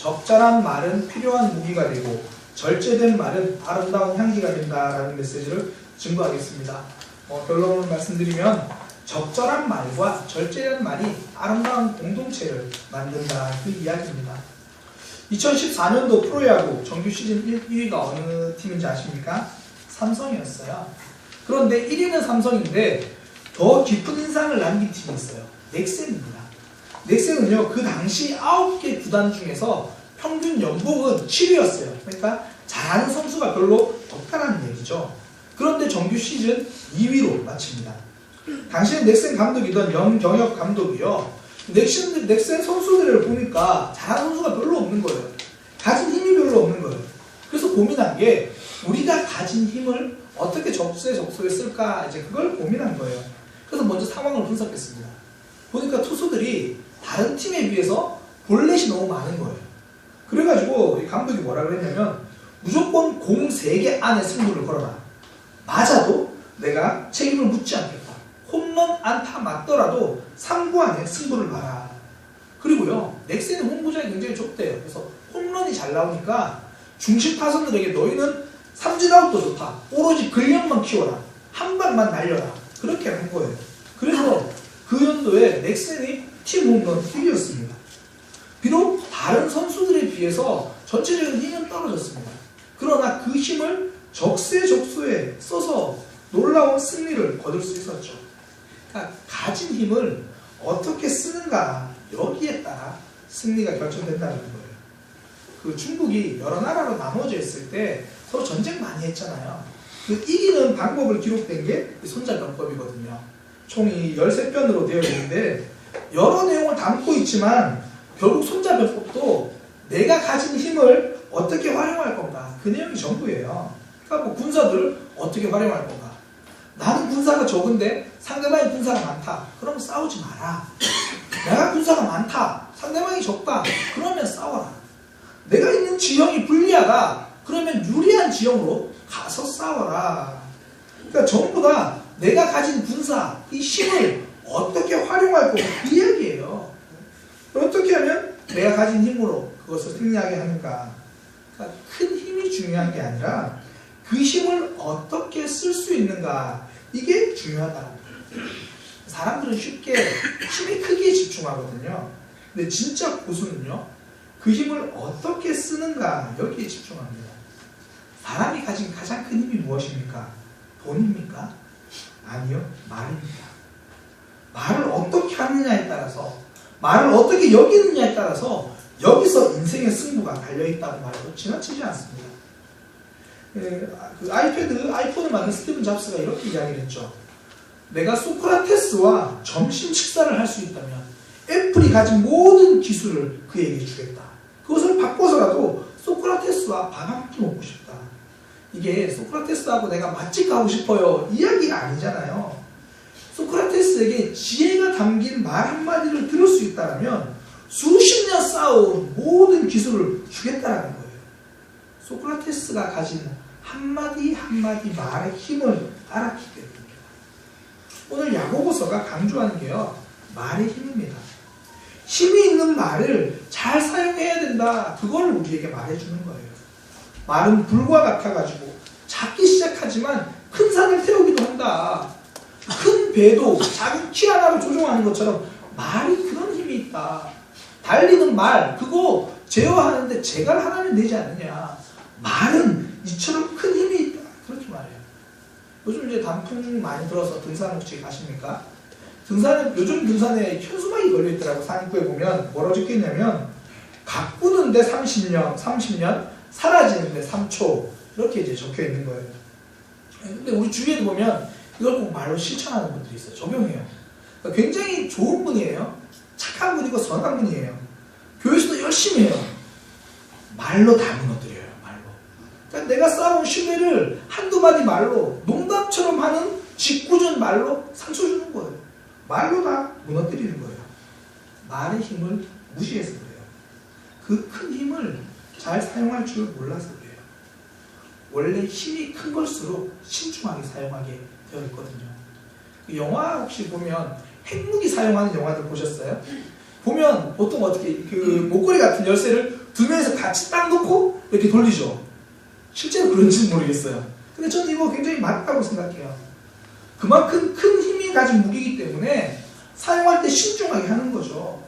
적절한 말은 필요한 무기가 되고 절제된 말은 아름다운 향기가 된다라는 메시지를 증거하겠습니다. 어, 결론을 말씀드리면 적절한 말과 절제된 말이 아름다운 공동체를 만든다 그 이야기입니다. 2014년도 프로야구 정규 시즌 1위가 어느 팀인지 아십니까? 삼성이었어요. 그런데 1위는 삼성인데 더 깊은 인상을 남긴 팀이 있어요. 넥센입니다. 넥센은요 그 당시 9개 구단 중에서 평균 연봉은 7위였어요. 그러니까 잘하는 선수가 별로 없다라는 얘기죠. 그런데 정규 시즌 2위로 마칩니다. 당시에 넥센 감독이던 영경혁 감독이요. 넥센, 넥센 선수들을 보니까 잘하는 선수가 별로 없는 거예요. 가진 힘이 별로 없는 거예요. 그래서 고민한 게 우리가 가진 힘을 어떻게 적수에 쓸까 이제 그걸 고민한 거예요. 그래서 먼저 상황을 분석했습니다. 보니까 투수들이 다른 팀에 비해서 볼넷이 너무 많은 거예요. 그래가지고 이 감독이 뭐라 그랬냐면 무조건 공 3개 안에 승부를 걸어라. 맞아도 내가 책임을 묻지 않겠다. 홈런 안타 맞더라도 3구 안에 승부를 봐라. 그리고요, 넥센의 홈구장이 굉장히 좁대요. 그래서 홈런이 잘 나오니까 중심 타선들에게 너희는 삼진아웃도 좋다. 오로지 근력만 키워라. 한 방만 날려라. 그렇게 한 거예요. 그래서 그 연도에 넥센이 팀 홈런 1위였습니다. 비록 다른 선수들에 비해서 전체적인 힘은 떨어졌습니다. 그러나 그 힘을 적세적소에 써서 놀라운 승리를 거둘 수 있었죠. 그러니까 가진 힘을 어떻게 쓰는가 여기에 따라 승리가 결정된다는 거예요. 그 중국이 여러 나라로 나눠져 있을 때 서로 전쟁 많이 했잖아요. 그 이기는 방법을 기록된 게 손자병법이거든요. 총이 13편으로 되어 있는데 여러 내용을 담고 있지만 결국 손자병법도 내가 가진 힘을 어떻게 활용할 건가 그 내용이 전부예요. 그러니까 뭐 군사들 어떻게 활용할 건가. 나는 군사가 적은데 상대방이 군사가 많다. 그럼 싸우지 마라. 내가 군사가 많다. 상대방이 적다. 그러면 싸워라. 내가 있는 지형이 불리하다. 그러면 유리한 지형으로 가서 싸워라. 그러니까 전부 다 내가 가진 군사, 이 힘을 어떻게 활용할 거고 그 이야기예요. 어떻게 하면 내가 가진 힘으로 그것을 승리하게 하는가. 그러니까 큰 힘이 중요한 게 아니라 그 힘을 어떻게 쓸 수 있는가. 이게 중요하다. 사람들은 쉽게 힘의 크기에 집중하거든요. 근데 진짜 고수는요, 그 힘을 어떻게 쓰는가 여기에 집중합니다. 사람이 가진 가장 큰 힘이 무엇입니까? 돈입니까? 아니요, 말입니다. 말을 어떻게 하느냐에 따라서, 말을 어떻게 여기느냐에 따라서 여기서 인생의 승부가 달려있다고 말해도 지나치지 않습니다. 예, 그 아이패드, 아이폰을 만든 스티븐 잡스가 이렇게 이야기를 했죠. 내가 소크라테스와 점심 식사를 할 수 있다면 애플이 가진 모든 기술을 그에게 주겠다. 그것을 바꿔서라도 소크라테스와 밥 한 끼 먹고 싶다. 이게 소크라테스하고 내가 맛집 가고 싶어요. 이야기가 아니잖아요. 소크라테스에게 지혜가 담긴 말 한마디를 들을 수 있다면 수십 년 쌓아온 모든 기술을 주겠다는 거예요. 소크라테스가 가진 한마디 한마디 말의 힘을 알았기 때문입니다. 오늘 야고보서가 강조하는 게요. 말의 힘입니다. 힘이 있는 말을 잘 사용해야 된다. 그걸 우리에게 말해주는 거예요. 말은 불과 같아가지고 작기 시작하지만 큰 산을 태우기도 한다. 큰 배도 작은 키 하나를 조종하는 것처럼 말이 그런 힘이 있다. 달리는 말, 그거 제어하는데 제갈 하나면 되지 않느냐. 말은 이처럼 큰 힘이 있다. 그렇게 말해요. 요즘 이제 단풍 많이 들어서 등산 혹시 가십니까? 등산은 요즘 등산에 현수막이 걸려 있더라고 산입구에 보면 뭐라고 적혀 있냐면 가꾸는데 30년, 30년, 사라지는데 3초 이렇게 이제 적혀 있는 거예요. 근데 우리 주위에도 보면 이걸 꼭 말로 실천하는 분들이 있어요. 적용해요. 그러니까 굉장히 좋은 분이에요. 착한 분이고 선한 분이에요. 교회에서도 열심히 해요. 말로 다 무너뜨려요. 말로. 그러니까 내가 쌓아온 신뢰를 한두 마디 말로 농담처럼 하는 짓궂은 말로 상처주는 거예요. 말로 다 무너뜨리는 거예요. 말의 힘을 무시해서 그래요. 그 큰 힘을 잘 사용할 줄 몰라서 그래요. 원래 힘이 큰 걸수록 신중하게 사용하게 되어 있거든요. 그 영화 혹시 보면 핵무기 사용하는 영화들 보셨어요? 보면 보통 어떻게 그 목걸이 같은 열쇠를 두 명이서 같이 딱 놓고 이렇게 돌리죠. 실제로 그런지는 모르겠어요. 근데 저는 이거 굉장히 맞다고 생각해요. 그만큼 큰 힘이 가진 무기이기 때문에 사용할 때 신중하게 하는 거죠.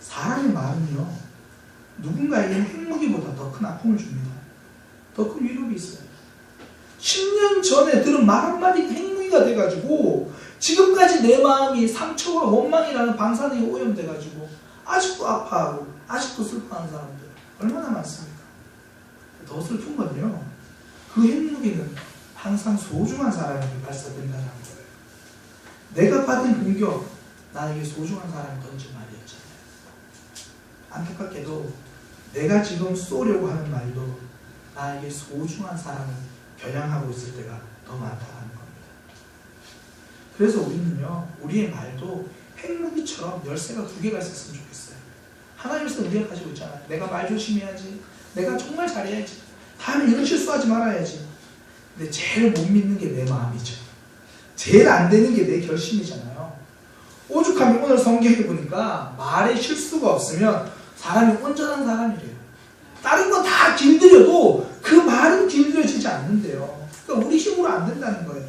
사람의 말은요, 누군가에게 핵무기보다 더 큰 아픔을 줍니다. 더 큰 위력이 있어요. 10년 전에 들은 말 한마디가 핵무기가 돼가지고 지금까지 내 마음이 상처와 원망이라는 방사능에 오염돼가지고 아직도 아파하고 아직도 슬퍼하는 사람들 얼마나 많습니까? 더 슬픈 건요. 그 핵무기는 항상 소중한 사람에게 발사된다는 거예요. 내가 받은 공격, 나에게 소중한 사람이 던진 말이었잖아요. 안타깝게도 내가 지금 쏘려고 하는 말도 나에게 소중한 사람을 겨냥하고 있을 때가 더 많다는 겁니다. 그래서 우리는요, 우리의 말도 핵무기처럼 열쇠가 두 개가 있었으면 좋겠어요. 하나 열쇠 우리가 가지고 있잖아요. 내가 말 조심해야지. 내가 정말 잘해야지. 다음에 이런 실수하지 말아야지. 근데 제일 못 믿는 게 내 마음이죠. 제일 안 되는 게 내 결심이잖아요. 오죽하면 오늘 성경에 보니까 말에 실수가 없으면 사람이 온전한 사람이래요. 다른 건 다 길들여도 그 말은 길들여지지 않는데요. 그러니까 우리 힘으로 안 된다는 거예요.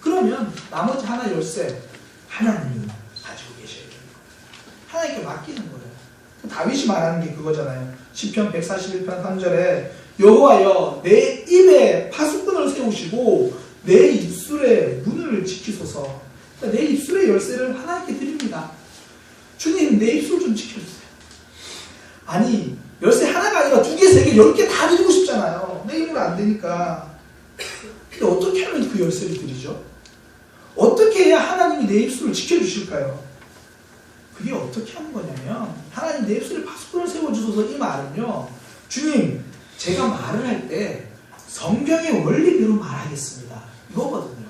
그러면 나머지 하나 열쇠 하나님이 가지고 계셔야 되는 거예요. 하나님께 맡기는 거예요. 다윗이 말하는 게 그거잖아요. 시편 141편 3절에 여호와여 내 입에 파수꾼을 세우시고 내 입술에 문을 지키소서. 그러니까 내 입술의 열쇠를 하나님께 드립니다. 주님 내 입술 좀 지켜주세요. 아니 열쇠 하나가 아니라 두 개, 세 개, 열 개 다 드리고 싶잖아요. 내 힘으로 안 되니까. 근데 어떻게 하면 그 열쇠를 드리죠? 어떻게 해야 하나님이 내 입술을 지켜주실까요? 그게 어떻게 하는 거냐면 하나님 내 입술에 파수꾼을 세워주소서 이 말은요. 주님 제가 말을 할 때 성경의 원리대로 말하겠습니다. 이거거든요.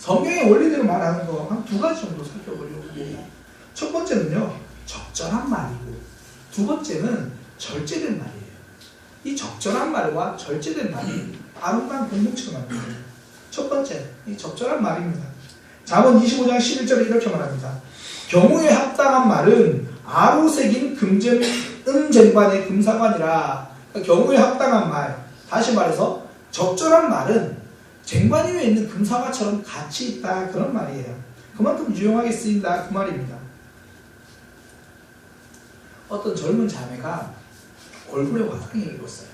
성경의 원리대로 말하는 거 한 두 가지 정도 살펴보려고 해요. 첫 번째는요. 적절한 말이고 두 번째는 절제된 말이에요. 이 적절한 말과 절제된 말이 아름다운 공동체가 만듭니다. 첫 번째, 이 적절한 말입니다. 잠언 25장 11절에 이렇게 말합니다. 경우에 합당한 말은 아로 새긴 금전 음쟁반의 금사관이라 그러니까 경우에 합당한 말 다시 말해서 적절한 말은 쟁반 위에 있는 금사과처럼 가치 있다 그런 말이에요. 그만큼 유용하게 쓰인다 그 말입니다. 어떤 젊은 자매가 얼굴에 화상이 입었어요.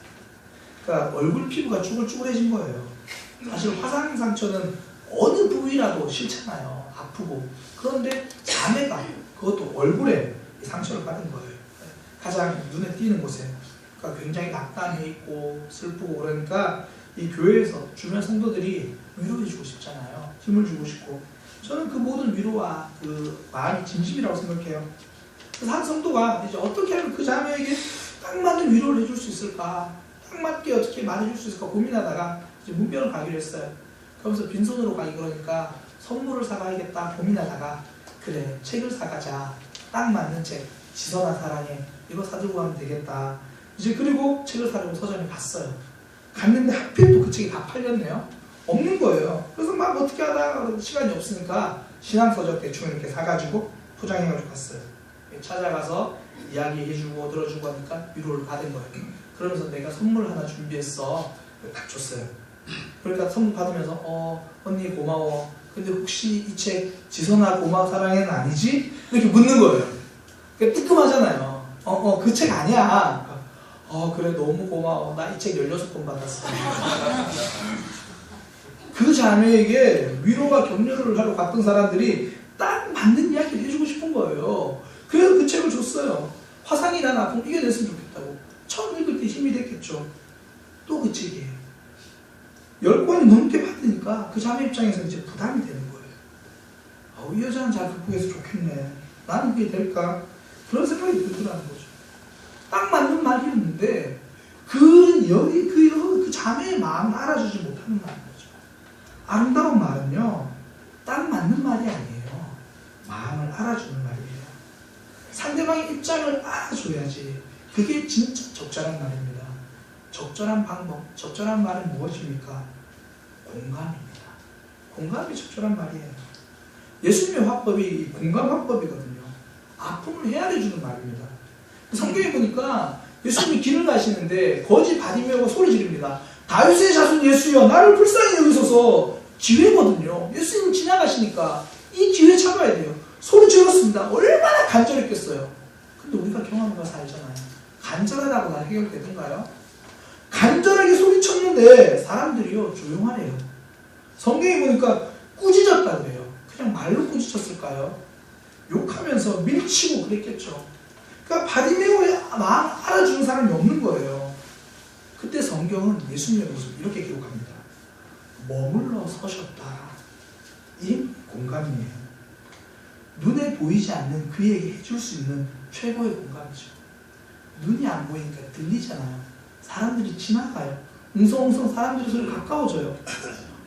그러니까 얼굴 피부가 쭈글쭈글해진 거예요. 사실 화상 상처는 어느 부위라도 싫잖아요. 아프고. 그런데 자매가 그것도 얼굴에 상처를 받은 거예요. 가장 눈에 띄는 곳에. 그러니까 굉장히 낙담해 있고 슬프고 그러니까 이 교회에서 주변 성도들이 위로해주고 싶잖아요. 힘을 주고 싶고. 저는 그 모든 위로와 그 마음이 진심이라고 생각해요. 그래서 한 성도가 이제 어떻게 하면 그 자매에게 딱 맞는 위로를 해줄 수 있을까? 딱 맞게 어떻게 말해줄 수 있을까 고민하다가 이제 문병을 가기로 했어요. 그러면서 빈손으로 가기 그러니까 선물을 사가야겠다 고민하다가 그래 책을 사가자. 딱 맞는 책. 지선아 사랑해. 이거 사들고 가면 되겠다. 이제 그리고 책을 사려고 서점에 갔어요. 갔는데 하필 또 그 책이 다 팔렸네요. 없는 거예요. 그래서 막 어떻게 하다가 시간이 없으니까 신앙서적 대충 이렇게 사가지고 포장해가지고 갔어요. 찾아가서 이야기해주고 들어주고 하니까 위로를 받은 거예요. 그러면서 내가 선물 하나 준비했어. 딱 줬어요. 그러니까 선물 받으면서 어 언니 고마워. 근데 혹시 이 책 지선아 고마워 사랑해는 아니지? 이렇게 묻는 거예요. 그러니까 뜨끔하잖아요. 어어 그 책 아니야. 어 그래 너무 고마워. 나 이 책 16권 받았어. 그 자매에게 위로와 격려를 하러 갔던 사람들이 딱 맞는 이야기를 해주고 싶은 거예요. 그래서 그 책을 줬어요. 화상이 난 아픔 이겨냈으면 좋겠다고. 처음 읽을 때 힘이 됐겠죠. 또 그 책이에요. 열 권이 넘게 받으니까 그 자매 입장에서 이제 부담이 되는 거예요. 어, 이 여자는 잘 극복해서 좋겠네. 나는 그게 될까? 그런 생각이 들더라는 거죠. 딱 맞는 말이었는데 그 여기 그, 그 자매의 마음을 알아주지 못하는 말인 거죠. 아름다운 말은요, 딱 맞는 말이 아니에요. 마음을 알아주는 말이에요. 입장을 알아줘야지. 그게 진짜 적절한 말입니다. 적절한 방법, 적절한 말은 무엇입니까? 공감입니다. 공감이 적절한 말이에요. 예수님의 화법이 공감 화법이거든요. 아픔을 헤아려주는 말입니다. 성경에 보니까 예수님이 길을 가시는데 거지 바디메오가 소리 지릅니다. 다윗의 자손 예수여 나를 불쌍히 여기소서 기회거든요. 예수님 지나가시니까 이 기회 잡아야 돼요. 소리 질렀습니다. 얼마나 간절했겠어요. 근데 우리가 경험한 거 알잖아요. 간절하다고 다 해결되던가요? 간절하게 소리쳤는데 사람들이요 조용하래요. 성경에 보니까 꾸짖었다 그래요. 그냥 말로 꾸짖었을까요? 욕하면서 밀치고 그랬겠죠. 그러니까 바디메오의 마음 알아주는 사람이 없는 거예요. 그때 성경은 예수님의 모습 이렇게 기록합니다. 머물러 서셨다. 이 공감이에요. 눈에 보이지 않는 그에게 해줄 수 있는 최고의 공감이죠. 눈이 안 보이니까 들리잖아요. 사람들이 지나가요. 웅성웅성 사람들이 소리 가까워져요.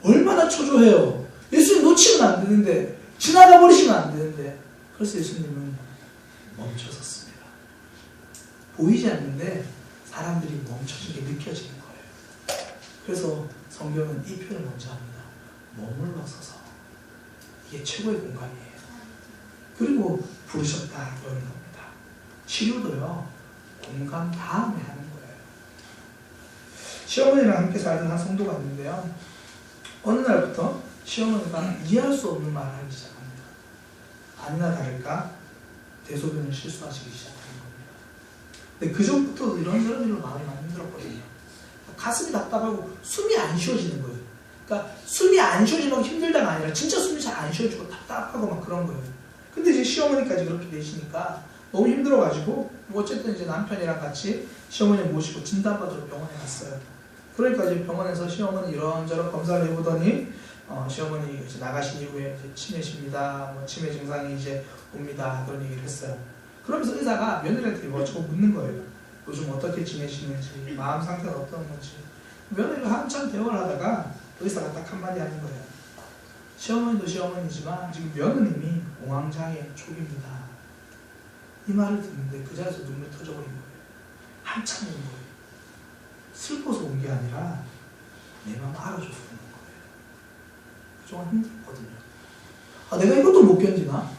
얼마나 초조해요. 예수님 놓치면 안 되는데, 지나가 버리시면 안 되는데. 그래서 예수님은 멈춰섰습니다. 보이지 않는데 사람들이 멈춰진 게 느껴지는 거예요. 그래서 성경은 이 표현을 먼저 합니다. 머물러 서서. 이게 최고의 공간이에요. 그리고 부르셨다 그러는 겁니다. 치료도요, 공감 다음에 하는 거예요. 시어머니랑 함께 살던 한 성도가 있는데요. 어느 날부터 시어머니가 이해할 수 없는 말을 하기 시작합니다. 아니나 다를까 대소변을 실수하시기 시작하는 겁니다. 근데 그 전부터 이런저런 일로 마음이 많이 힘들었거든요. 가슴이 답답하고 숨이 안 쉬어지는 거예요. 그러니까 숨이 안 쉬어지는 건 힘들다가 아니라 진짜 숨이 잘 안 쉬어지고 답답하고 막 그런 거예요. 근데 이제 시어머니까지 그렇게 되시니까 너무 힘들어가지고 뭐 어쨌든 이제 남편이랑 같이 시어머니 모시고 진단받으러 병원에 갔어요. 그러니까 이제 병원에서 시어머니 이런저런 검사를 해보더니 어, 시어머니 이제 나가신 이후에 이제 치매십니다. 뭐 치매 증상이 이제 옵니다. 그런 얘기를 했어요. 그러면서 의사가 며느리한테 뭐저거 묻는 거예요. 요즘 어떻게 지내시는지, 마음 상태가 어떤 건지. 며느리가 한참 대화를 하다가 의사가 딱 한마디 하는 거예요. 시어머니도 시어머니지만 지금 며느님이 공황장애 초기입니다. 이 말을 듣는데 그 자리에서 눈물이 터져버린 거예요. 한참 온 거예요. 슬퍼서 온 게 아니라 내 마음 알아줘서 온 거예요. 그동안 힘들었거든요. 아, 내가 이것도 못 견디나?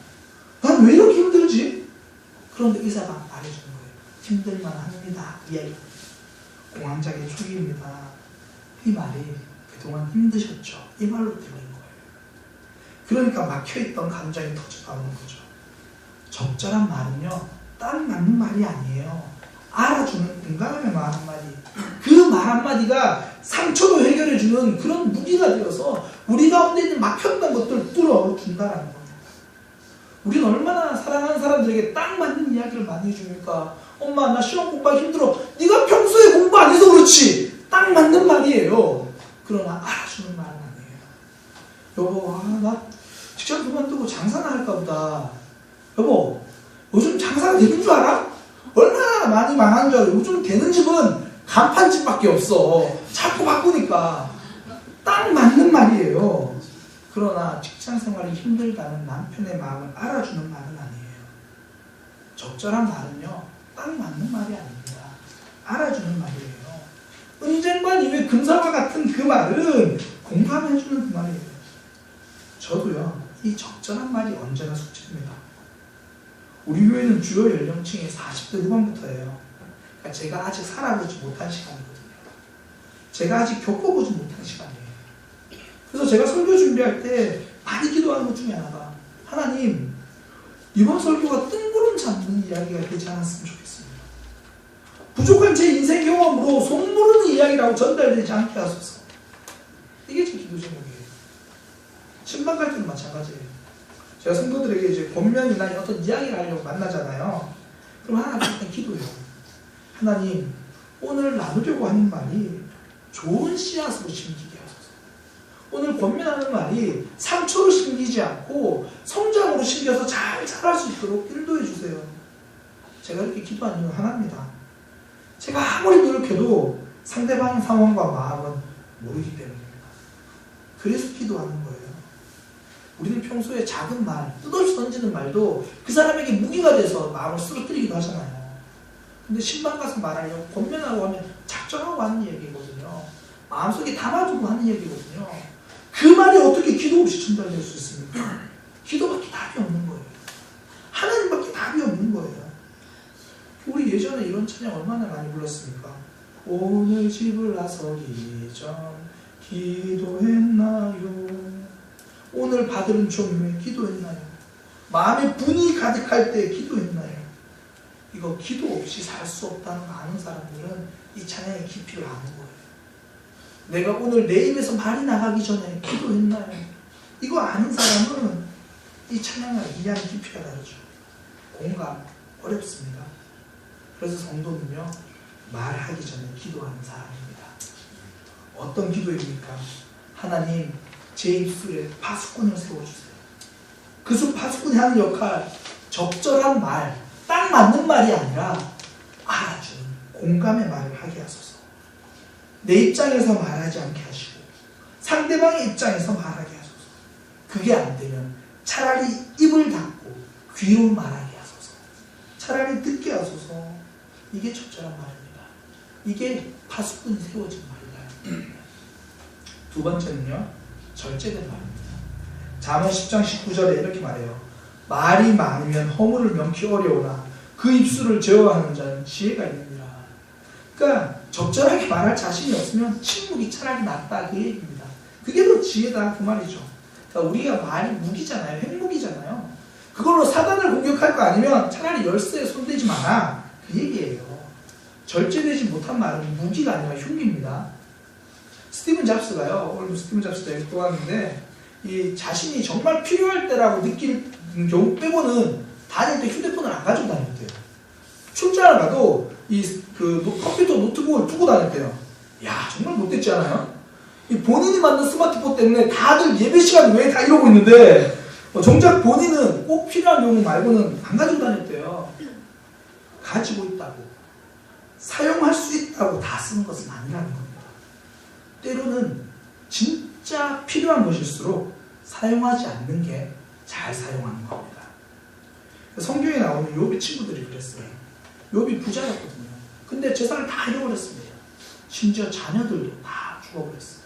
난 왜 이렇게 힘들지? 그런데 의사가 말해주는 거예요. 힘들만 합니다. 이야기. 공황장애 초기입니다. 이 말이 그동안 힘드셨죠. 이 말로 들린 거예요. 그러니까 막혀있던 감정이 터져나오는 거죠. 적절한 말은요, 딱 맞는 말이 아니에요. 알아주는 공감의 말 한마디. 그말 한마디가 상처로 해결해주는 그런 무기가 되어서 우리 가운데 있는 막혔던 것들을 뚫어 준다는 겁니다. 우리는 얼마나 사랑하는 사람들에게 딱 맞는 이야기를 많이 해줍니까? 엄마 나 시험 공부하기 힘들어. 네가 평소에 공부 안 해서 그렇지. 딱 맞는 말이에요. 그러나 알아주는 말은 아니에요. 여보, 아, 나 직장 그만두고 장사나 할까 보다. 여보, 요즘 장사가 되는 줄 알아? 얼마나 많이 망하는 줄 알아? 요즘 되는 집은 간판집밖에 없어. 자꾸 바꾸니까. 딱 맞는 말이에요. 그러나 직장 생활이 힘들다는 남편의 마음을 알아주는 말은 아니에요. 적절한 말은요, 딱 맞는 말이 아닙니다. 알아주는 말이에요. 은쟁반 이외 금사와 같은 그 말은 공감해주는 그 말이에요. 저도요, 이 적절한 말이 언제나 숙제입니다. 우리 교회는 주요 연령층이 40대 후반부터예요. 그러니까 제가 아직 살아보지 못한 시간이거든요. 제가 아직 겪어보지 못한 시간이에요. 그래서 제가 설교 준비할 때 많이 기도하는 것 중에 하나가 하나님 이번 설교가 뜬구름 잡는 이야기가 되지 않았으면 좋겠습니다. 부족한 제 인생 경험으로 속모르는 이야기라고 전달되지 않게 하소서. 이게 제 기도 제목이에요. 신방 갈 때도 마찬가지예요. 제가 성도들에게 이제 권면이나 어떤 이야기를 하려고 만나잖아요. 그럼 하나님 일단 기도해요. 하나님 오늘 나누려고 하는 말이 좋은 씨앗으로 심기게 하소서. 오늘 권면하는 말이 상처로 심기지 않고 성장으로 심겨서 잘 자랄 수 있도록 인도해 주세요. 제가 이렇게 기도하는 이유는 하나입니다. 제가 아무리 노력해도 상대방의 상황과 마음은 모르기 때문입니다. 그래서 기도하는 거예요. 우리는 평소에 작은 말, 뜻없이 던지는 말도 그 사람에게 무기가 돼서 마음을 쓰러뜨리기도 하잖아요. 근데 신방 가서 말하려고 권면하고 하면 작정하고 하는 얘기거든요. 마음속에 담아두고 하는 얘기거든요. 그 말이 어떻게 기도 없이 전달될 수 있습니까? 기도밖에 답이 없는 거예요. 하나님밖에 답이 없는 거예요. 우리 예전에 이런 찬양 얼마나 많이 불렀습니까? 오늘 집을 나서기 전 기도했나요? 오늘 받은 종류에 기도했나요? 마음에 분이 가득할 때 기도했나요? 이거 기도 없이 살 수 없다는 거 아는 사람들은 이 찬양의 깊이를 아는 거예요. 내가 오늘 내 입에서 말이 나가기 전에 기도했나요? 이거 아는 사람은 이 찬양을 이해하는 깊이가 다르죠. 공감 어렵습니다. 그래서 성도는요, 말하기 전에 기도하는 사람입니다. 어떤 기도입니까? 하나님, 제 입술에 파수꾼을 세워주세요. 그 파수꾼이 하는 역할, 적절한 말, 딱 맞는 말이 아니라 알아주는 공감의 말을 하게 하소서. 내 입장에서 말하지 않게 하시고 상대방의 입장에서 말하게 하소서. 그게 안 되면 차라리 입을 닫고 귀로 말하게 하소서. 차라리 듣게 하소서. 이게 적절한 말입니다. 이게 파수꾼이 세워진 말이다. 두 번째는요. 절제된 말입니다. 잠언 10장 19절에 이렇게 말해요. 말이 많으면 허물을 명키 어려우나 그 입술을 제어하는 자는 지혜가 있느니라. 그러니까 적절하게 말할 자신이 없으면 침묵이 차라리 낫다 그 얘기입니다. 그게 더 지혜다 그 말이죠. 그러니까 우리가 말이 무기잖아요. 핵무기잖아요. 그걸로 사단을 공격할 거 아니면 차라리 열쇠에 손대지 마라 그 얘기예요. 절제되지 못한 말은 무기가 아니라 흉기입니다. 스티븐 잡스가요. 오늘 스티븐 잡스도 또 왔는데 이 자신이 정말 필요할 때라고 느낄 경우 빼고는 다닐 때 휴대폰을 안 가지고 다녔대요. 출장을 가도 이 그 컴퓨터 노트북을 두고 다녔대요. 야 정말 못됐지 않아요? 이 본인이 만든 스마트폰 때문에 다들 예배 시간 외에 다 이러고 있는데 어, 정작 본인은 꼭 필요한 경우 말고는 안 가지고 다녔대요. 가지고 있다고 사용할 수 있다고 다 쓰는 것은 아니라는 겁니다. 때로는 진짜 필요한 것일수록 사용하지 않는 게 잘 사용하는 겁니다. 성경에 나오는 요비 친구들이 그랬어요. 요비 부자였거든요. 근데 재산을 다 잃어버렸습니다. 심지어 자녀들도 다 죽어버렸어요.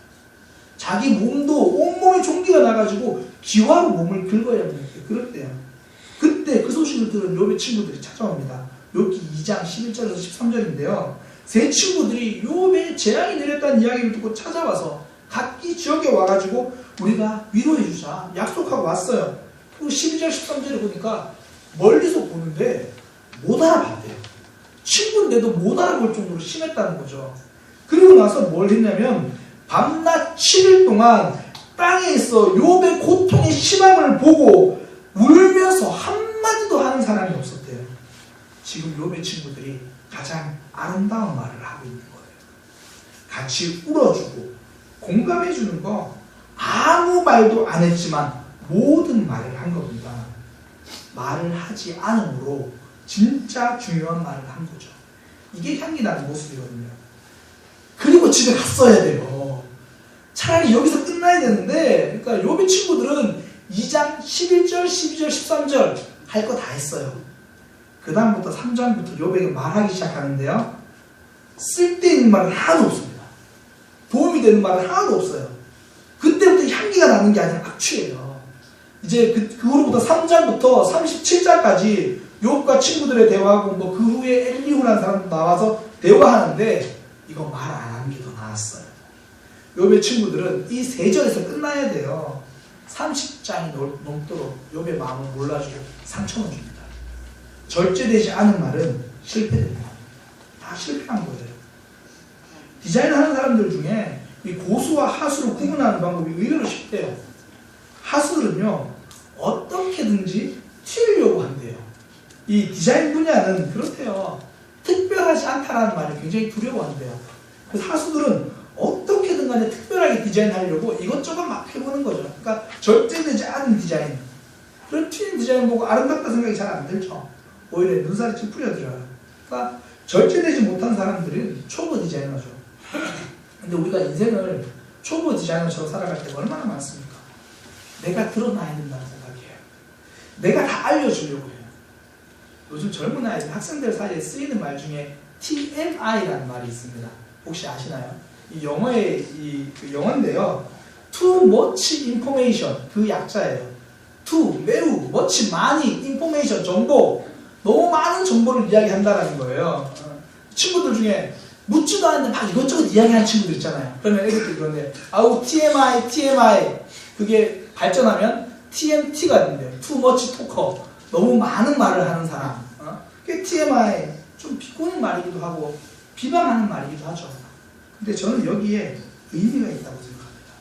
자기 몸도 온몸에 종기가 나가지고 기와로 몸을 긁어야 되는데 그랬대요. 그때 그 소식을 들은 요비 친구들이 찾아옵니다. 욥기 2장 11절에서 13절인데요. 세 친구들이 욥에 재앙이 내렸다는 이야기를 듣고 찾아와서 각기 지역에 와가지고 우리가 위로해 주자 약속하고 왔어요. 그리고 12절 13절에 보니까 멀리서 보는데 못 알아봤대요. 친구인데도 못 알아볼 정도로 심했다는 거죠. 그리고 나서 뭘 했냐면 밤낮 7일 동안 땅에 있어 욥의 고통의 심함을 보고 울면서 한마디도 하는 사람이 없었대요. 지금 욥의 친구들이 가장 아름다운 말을 하고 있는 거예요. 같이 울어주고 공감해주는 거 아무 말도 안 했지만 모든 말을 한 겁니다. 말을 하지 않으므로 진짜 중요한 말을 한 거죠. 이게 향기 나는 모습이거든요. 그리고 집에 갔어야 돼요. 차라리 여기서 끝나야 되는데, 그러니까 요비 친구들은 2장 11절, 12절, 13절 할 거 다 했어요. 그 다음부터 3장부터 요백이 말하기 시작하는데요. 쓸데있는 말은 하나도 없습니다. 도움이 되는 말은 하나도 없어요. 그때부터 향기가 나는 게 아니라 악취예요. 이제 그, 그 후로부터 3장부터 37장까지 욥과 친구들의 대화하고 뭐 그 후에 엘리후라는 사람도 나와서 대화하는데 이거 말 안 하는 게 더 나았어요. 욥의 친구들은 이 세 절에서 끝나야 돼요. 30장이 넘도록 욥의 마음을 몰라주고 상처만 줍니다. 절제되지 않은 말은 실패됩니다. 다 실패한 거예요. 디자인하는 사람들 중에 이 고수와 하수를 구분하는 방법이 의외로 쉽대요. 하수는요, 어떻게든지 튀으려고 한대요. 이 디자인 분야는 그렇대요. 특별하지 않다라는 말을 굉장히 두려워한대요. 그래서 하수들은 어떻게든 간에 특별하게 디자인하려고 이것저것 막 해보는 거죠. 그러니까 절제되지 않은 디자인. 그런 튀는 디자인 보고 아름답다 생각이 잘 안 들죠. 오히려 눈살이 찌푸려져요. 그러니까 절제되지 못한 사람들은 초보 디자이너죠. 근데 우리가 인생을 초보 디자이너처럼 살아갈 때가 얼마나 많습니까? 내가 드러나야 된다는 생각이에요. 내가 다 알려주려고 해요. 요즘 젊은 아이들, 학생들 사이에 쓰이는 말 중에 TMI라는 말이 있습니다. 혹시 아시나요? 이 영어의 이 그 영어인데요. Too much information 그 약자예요. Too 매우 much 많이 information 정보 너무 많은 정보를 이야기한다라는 거예요. 친구들 중에 묻지도 않는데 막 이것저것 이야기하는 친구들 있잖아요. 그러면 애들이 그런데 아우 TMI, TMI 그게 발전하면 TMT가 된대요. Too much talker. 너무 많은 말을 하는 사람. 어? 그게 TMI. 좀 비꼬는 말이기도 하고 비방하는 말이기도 하죠. 근데 저는 여기에 의미가 있다고 생각합니다.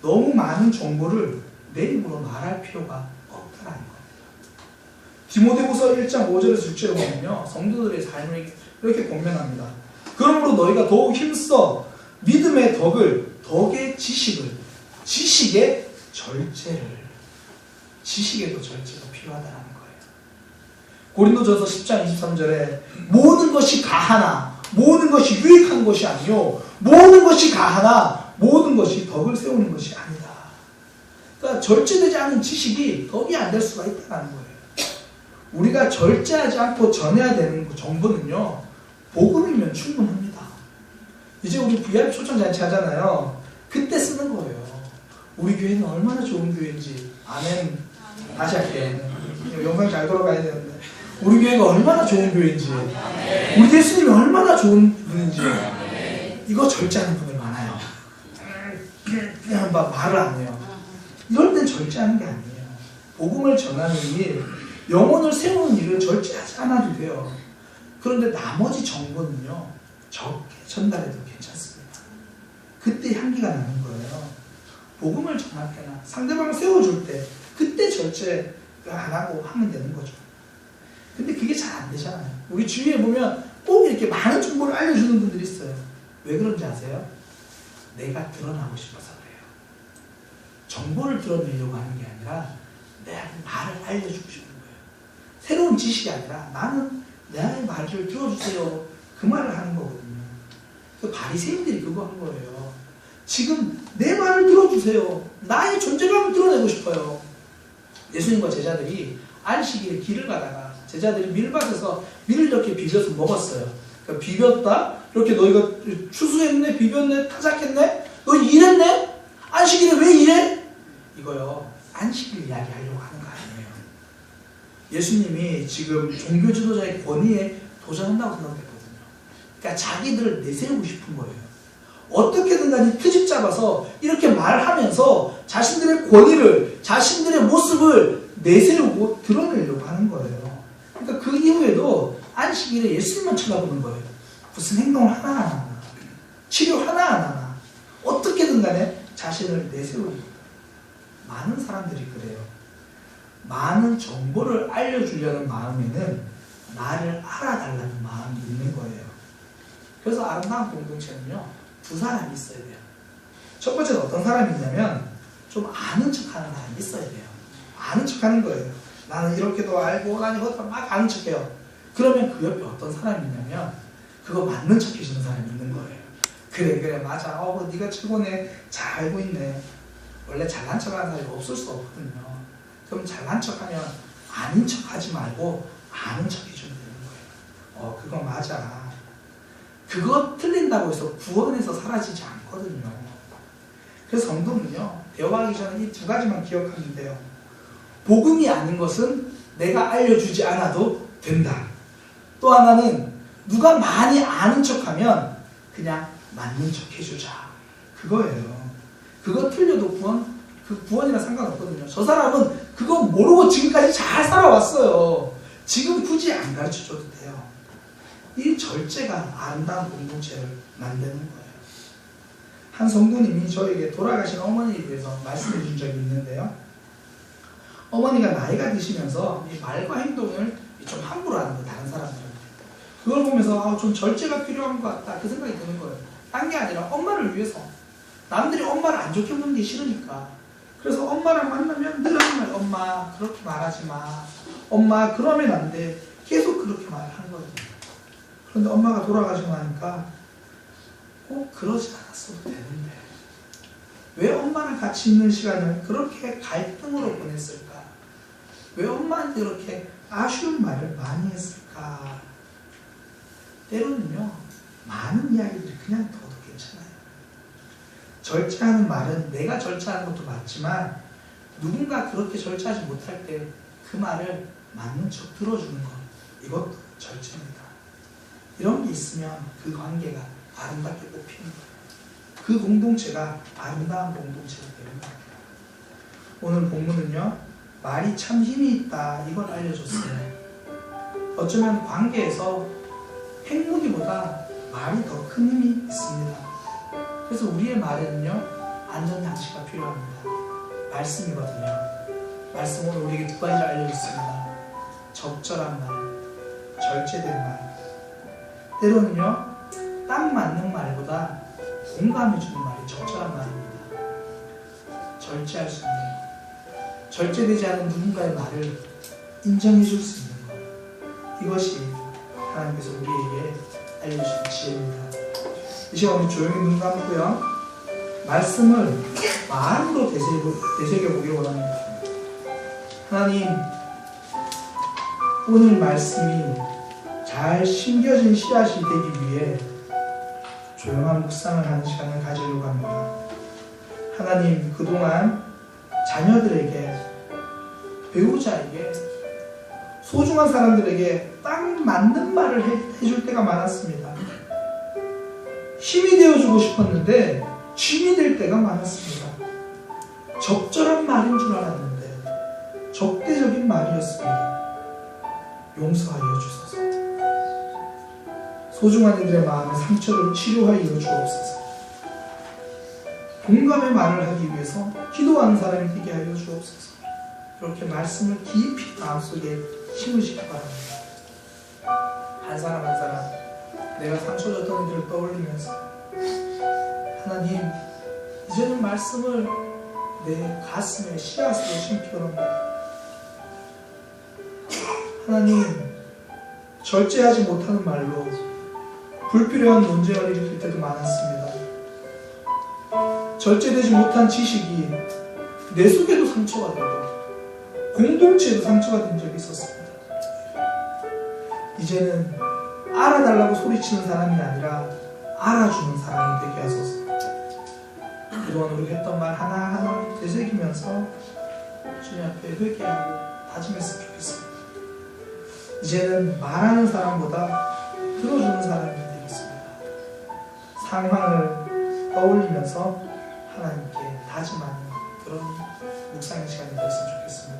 너무 많은 정보를 내 입으로 말할 필요가. 디모데후서 1장 5절에서 6절에 보면요. 성도들의 삶을 이렇게 권면합니다. 그러므로 너희가 더욱 힘써 믿음의 덕을 덕의 지식을 지식의 절제를 지식에도 절제가 필요하다는 거예요. 고린도전서 10장 23절에 모든 것이 가하나 모든 것이 유익한 것이 아니요 모든 것이 가하나 모든 것이 덕을 세우는 것이 아니다. 그러니까 절제되지 않은 지식이 덕이 안 될 수가 있다는 거예요. 우리가 절제하지 않고 전해야 되는 그 정보는요 복음이면 충분합니다. 이제 우리 VR 초청 잔치 하잖아요. 그때 쓰는 거예요. 우리 교회는 얼마나 좋은 교회인지 아멘. 다시 할게. 영상 잘 돌아가야 되는데 우리 교회가 얼마나 좋은 교회인지 우리 예수님이 얼마나 좋은 분인지 이거 절제하는 분들 많아요. 그냥 막 말을 안 해요. 이럴 땐 절제하는 게 아니에요. 복음을 전하는 일, 영혼을 세우는 일을 절제하지 않아도 돼요. 그런데 나머지 정보는요, 적게 전달해도 괜찮습니다. 그때 향기가 나는 거예요. 복음을 전할 때나 상대방을 세워줄 때, 그때 절제 안 하고 하면 되는 거죠. 근데 그게 잘 안 되잖아요. 우리 주위에 보면 꼭 이렇게 많은 정보를 알려주는 분들이 있어요. 왜 그런지 아세요? 내가 드러나고 싶어서 그래요. 정보를 드러내려고 하는 게 아니라 내가 말을 알려주고 거예요. 새로운 지식이 아니라 나는 내 말을 들어주세요. 그 말을 하는 거거든요. 그 바리새인들이 그거 한 거예요. 지금 내 말을 들어주세요. 나의 존재감을 드러내고 싶어요. 예수님과 제자들이 안식일에 길을 가다가 제자들이 밀 받아서 밀을 이렇게 비벼서 먹었어요. 그러니까 비볐다. 이렇게 너희가 추수했네, 비볐네, 타작했네. 너 일했네? 안식일에 왜 일해? 이거요. 안식일 이야기하려고 하는 거 아니에요. 예수님이 지금 종교 지도자의 권위에 도전한다고 생각했거든요. 그러니까 자기들을 내세우고 싶은 거예요. 어떻게든 간에 트집 잡아서 이렇게 말하면서 자신들의 권위를, 자신들의 모습을 내세우고 드러내려고 하는 거예요. 그러니까 그 이후에도 안식일에 예수님만 쳐다보는 거예요. 무슨 행동을 하나 안 하나, 치료 하나 안 하나, 어떻게든 간에 자신을 내세우고 많은 사람들이 그래요. 많은 정보를 알려주려는 마음에는 나를 알아달라는 마음이 있는 거예요. 그래서 아름다운 공동체는요, 두 사람이 있어야 돼요. 첫 번째는 어떤 사람이 있냐면, 좀 아는 척 하는 사람이 있어야 돼요. 아는 척 하는 거예요. 나는 이렇게도 알고, 나는 이것도 막 아는 척 해요. 그러면 그 옆에 어떤 사람이 있냐면, 그거 맞는 척 해주는 사람이 있는 거예요. 그래, 그래, 맞아. 어, 네가 최고네. 잘 알고 있네. 원래 잘난 척 하는 사람이 없을 수 없거든요. 그럼 잘난 척 하면 아닌 척 하지 말고 아는 척 해주면 되는 거예요. 어, 그거 맞아. 그거 틀린다고 해서 구원에서 사라지지 않거든요. 그래서 성도는요, 대화하기 전에 이 두 가지만 기억하면 돼요. 복음이 아닌 것은 내가 알려주지 않아도 된다. 또 하나는 누가 많이 아는 척 하면 그냥 맞는 척 해주자. 그거예요. 그거 틀려도 구원, 그 구원이랑 상관없거든요. 저 사람은 그거 모르고 지금까지 잘 살아왔어요. 지금 굳이 안 가르쳐 줘도 돼요. 이 절제가 아름다운 공동체를 만드는 거예요. 한 성도님이 저에게 돌아가신 어머니에 대해서 말씀해 준 적이 있는데요. 어머니가 나이가 드시면서 이 말과 행동을 좀 함부로 하는 거예요, 다른 사람들한테. 그걸 보면서 아, 좀 절제가 필요한 것 같다. 그 생각이 드는 거예요. 딴 게 아니라 엄마를 위해서. 남들이 엄마를 안 좋게 보는 게 싫으니까. 그래서 엄마랑 만나면 늘 하는 말, 엄마 그렇게 말하지 마. 엄마 그러면 안 돼. 계속 그렇게 말하는 거예요. 그런데 엄마가 돌아가시고 나니까 꼭 그러지 않았어도 되는데 왜 엄마랑 같이 있는 시간을 그렇게 갈등으로 보냈을까? 왜 엄마한테 그렇게 아쉬운 말을 많이 했을까? 때로는요 많은 이야기들이 그냥 괜찮아요. 절제하는 말은 내가 절제하는 것도 맞지만 누군가 그렇게 절제하지 못할 때 그 말을 맞는 척 들어주는 것 이것도 절제입니다. 이런 게 있으면 그 관계가 아름답게 거예요. 그 공동체가 아름다운 공동체가 되는 거예요. 오늘 본문은요, 말이 참 힘이 있다 이걸 알려줬어요. 어쩌면 관계에서 행무기보다 말이 더 큰 힘이 있습니다. 그래서 우리의 말에는요, 안전 장치가 필요합니다. 말씀이거든요. 말씀 오늘 우리에게 두 가지를 알려줬습니다. 적절한 말, 절제된 말. 때로는요, 딱 맞는 말보다 공감해주는 말이 적절한 말입니다. 절제할 수 있는, 절제되지 않은 누군가의 말을 인정해줄 수 있는 것. 이것이 하나님께서 우리에게 알려주신 지혜입니다. 이 시간 우리 조용히 눈 감고요. 말씀을 마음으로 되새겨 보기 원합니다. 하나님, 오늘 말씀이 잘 심겨진 씨앗이 되기 위해 조용한 묵상을 하는 시간을 가지려고 합니다. 하나님, 그동안 자녀들에게, 배우자에게, 소중한 사람들에게 딱 맞는 말을 해, 해줄 때가 많았습니다. 힘이 되어주고 싶었는데, 쉼이 될 때가 많았습니다. 적절한 말인 줄 알았는데, 적대적인 말이었습니다. 용서하여 주소서. 소중한 이들의 마음의 상처를 치료하여 주옵소서. 공감의 말을 하기 위해서 기도하는 사람이 되게 하여 주옵소서. 이렇게 말씀을 깊이 마음속에 심으시기 바랍니다. 한 사람 한 사람 내가 상처 줬던 이들을 떠올리면서 하나님 이제는 말씀을 내 가슴에 씨앗으로 합니다. 하나님 절제하지 못하는 말로 불필요한 논쟁을 일으킬 때도 많았습니다. 절제되지 못한 지식이 내 속에도 상처가 되고 공동체에도 상처가 된 적이 있었습니다. 이제는 알아달라고 소리치는 사람이 아니라 알아주는 사람이 되게 하소서. 그동안 우리 했던 말 하나하나 되새기면서 주님 앞에 회개하고 다짐했으면 좋겠습니다. 이제는 말하는 사람보다 들어주는 사람이 되겠습니다. 상황을 떠올리면서 하나님께 다짐하는 그런 묵상의 시간이 되었으면 좋겠습니다.